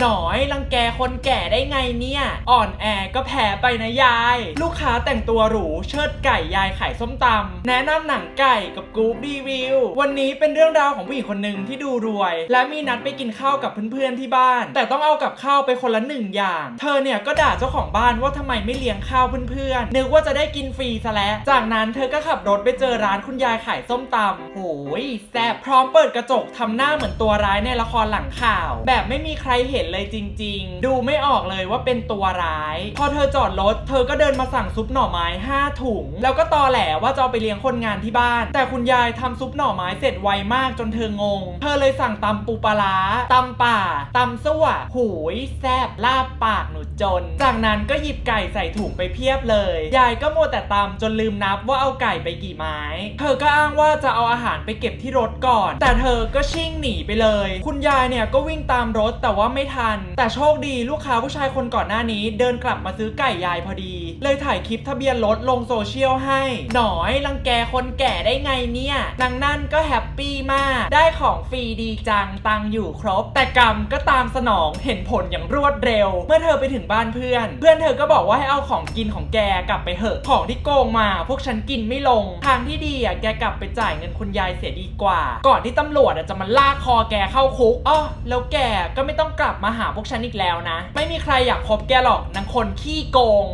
หน่อยรังแกคนแก่ได้ไงเนี่ย อ่อนแอก็แพ้ไปนะยาย ลูกค้าแต่งตัวหรูเชิดไก่ยายขายส้มตำแนะนำหนังไก่กับกรุ๊ปรีวิว วันนี้เป็นเรื่องราวของผู้หญิงคนหนึ่งที่ดูรวย และมีนัดไปกินข้าวกับเพื่อนๆที่บ้าน แต่ต้องเอากับข้าวไปคนละหนึ่งอย่าง เธอเนี่ยก็ด่าเจ้าของบ้านว่าทำไมไม่เลี้ยงข้าวเพื่อนๆนึกว่าจะได้กินฟรีซะแล้วจากนั้นเธอก็ขับรถไปเจอร้านคุณยายขายส้มตำโหยแซ่บพร้อมเปิดกระจกทำหน้าเหมือนตัวร้ายในละครหลังข่าว แบบไม่มีใครเห็นเลยจริง ๆ ดูไม่ออกเลยว่าเป็นตัวร้าย พอเธอจอดรถ เธอก็เดินมาสั่งซุปหน่อไม้5ถุง แล้วก็ตอแหลว่าจะเอาไปเลี้ยงคนงานที่บ้าน แต่คุณยายทำซุปหน่อไม้เสร็จไวมากจนเธองง เธอเลยสั่งตำปูปลาร้าตำป่าตำซั่วหูยแซบลาบปากหนูจน จากนั้นก็หยิบไก่ใส่ถุงไปเพียบเลย ยายก็มัวแต่ตำจนลืมนับว่าเอาไก่ไปกี่ไม้ เธอก็อ้างว่าจะเอาอาหารไปเก็บที่รถก่อน แต่เธอก็ชิ่งหนีไปเลย คุณยายเนี่ยก็วิ่งตามรถแต่ว่าไม่ทัน แต่โชคดีลูกค้าผู้ชายคนก่อนหน้านี้ เดินกลับมาซื้อไก่ยายพอดี เลยถ่ายคลิปทะเบียนรถลงโซเชียลให้ หน่อยรังแกคนแก่ได้ไงเนี่ยนางนั่นก็แฮปปี้มาก ได้ของฟรีดีจังตังอยู่ครบ แต่กรรมก็ตามสนองเห็นผลอย่างรวดเร็ว เมื่อเธอไปถึงบ้านเพื่อน เพื่อนเธอก็บอกว่าให้เอาของกินของแกกลับไปเหอะของที่โกงมา พวกฉันกินไม่ลง ทางที่ดีอะแกกลับไปจ่ายเงินคุณยายเสียดีกว่า ก่อนที่ตำรวจอะจะมาลากคอแกเข้าคุกอ้อแล้วแกก็ไม่ต้องกลับมาหาพวกฉันอีกแล้วนะ ไม่มีใครอยากคบแกหรอกนางคนขี้โกง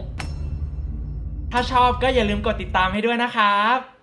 ถ้าชอบก็อย่าลืมกดติดตามให้ด้วยนะครับ